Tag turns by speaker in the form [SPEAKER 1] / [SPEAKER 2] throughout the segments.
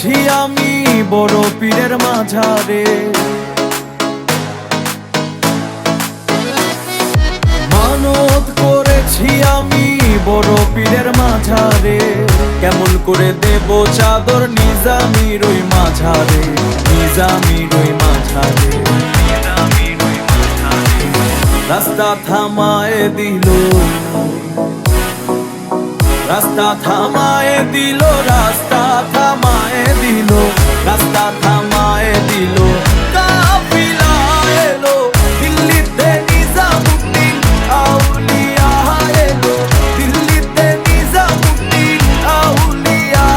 [SPEAKER 1] করেছি আমি বড় পীরের মাঝারে। মানত করেছি আমি বড় পীরের মাঝারে। কেমন করে দেব চাদর নিজামির ওই মাঝারে, নিজামির ওই মাঝারে। রাস্তা থামায় দিল। রাস্তা থামায় দিল, রাস্তা থামায় দিল, রাস্তা থামায় দিল। এলো, দিল্লিতে এলো, দিল্লিতে আউলিয়া।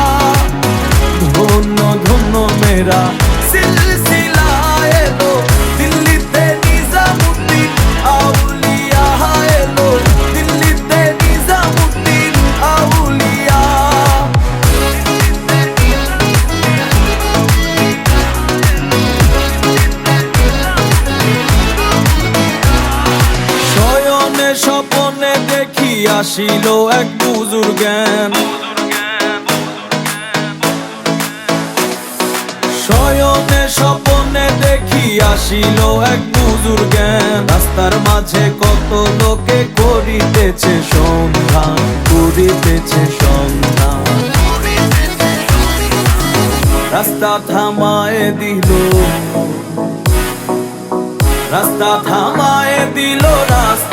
[SPEAKER 1] ধন্য ধন্য স্বপনে দেখি আসিল এক বুজুর্গান শয়নে স্বপনে দেখি আসিল এক বুজুর্গান রাস্তার মাঝে কত লোকে করিতেছে সন্ধান করিতেছে সন্ধান। রাস্তা থামায় দিল। রাস্তা থামায় দিল রাস্তা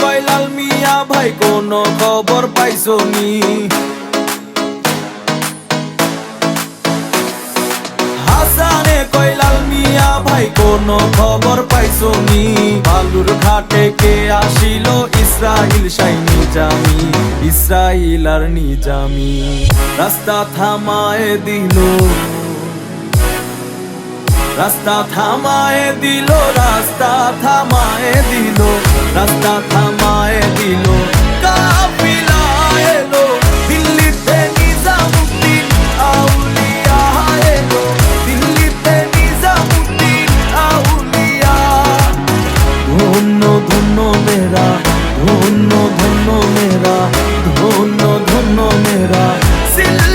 [SPEAKER 1] কয়লাল মিয়া ভাই, কোনো খবর পাইছো নি? হাসানে মিয়া ভাই, কোনো খবর পাইছো নি? বালুর ঘাটে কে আসিল? ইসরাইল সাই নিজামি, ইসরাইল আর নিজামি। রাস্তা থামায় দিল। রাস্তা থামায় দিল, রাস্তা থামায় দিল। রাস্তা থামায় দিল কাফিলা ধন্য ধন্য মেরা ধন্য ধন্য মেরা ধন্য